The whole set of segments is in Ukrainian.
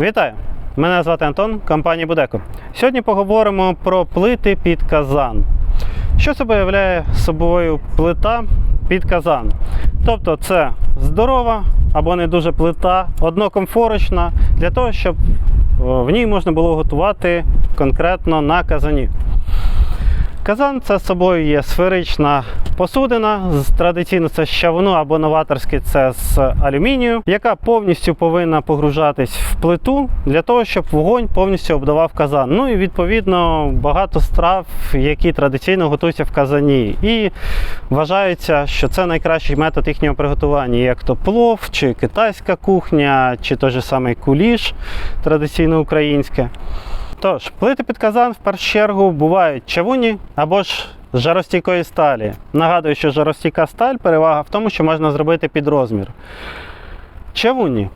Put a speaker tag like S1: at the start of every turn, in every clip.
S1: Вітаю! Мене звати Антон, компанія Будеко. Сьогодні поговоримо про плити під казан. Що себе являє собою плита під казан? Тобто це здорова або не дуже плита, однокомфорочна, для того, щоб в ній можна було готувати конкретно на казані. Казан це собою є сферична посудина. Традиційно це з щавуну або новаторський це з алюмінію, яка повністю повинна погружатись в плиту для того, щоб вогонь повністю обдавав казан. Ну і відповідно багато страв, які традиційно готуються в казані. І вважається, що це найкращий метод їхнього приготування, як то плов, чи китайська кухня, чи той же самий куліш, традиційно українське. Тож, плити під казан в першу чергу бувають чавуні або ж жаростійкої сталі. Нагадую, що жаростійка сталь перевага в тому, що можна зробити під розмір. Чавуні.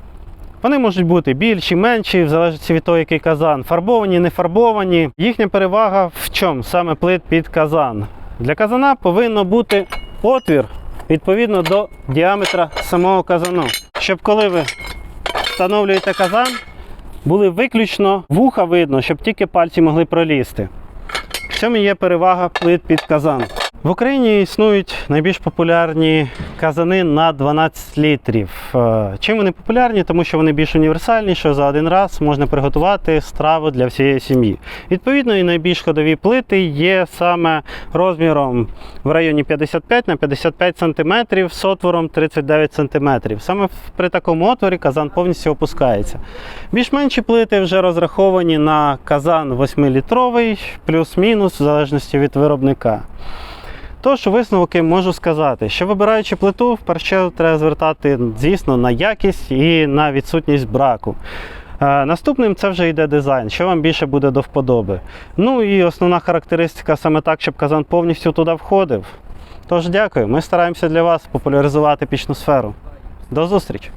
S1: Вони можуть бути більші, менші, в залежності від того, який казан. Фарбовані, не фарбовані. Їхня перевага в чому? Саме плит під казан. Для казана повинно бути отвір відповідно до діаметра самого казану. Щоб коли ви встановлюєте казан, були виключно вуха видно, щоб тільки пальці могли пролізти. В цьому є перевага плит під казан. В Україні існують найбільш популярні казани на 12 літрів. Е, Чим вони популярні? Тому що вони більш універсальні, що за один раз можна приготувати страву для всієї сім'ї. Відповідно, і найбільш ходові плити є саме розміром в районі 55 на 55 см з отвором 39 см. Саме при такому отворі казан повністю опускається. Більш менші плити вже розраховані на казан 8-літровий, плюс-мінус, в залежності від виробника. Тож, висновки можу сказати, що вибираючи плиту, в першу треба звертати, звісно, на якість і на відсутність браку. Е, Наступним це вже йде дизайн, що вам більше буде до вподоби. Ну і основна характеристика саме так, щоб казан повністю туди входив. Тож дякую, ми стараємося для вас популяризувати пічну сферу. До зустрічі!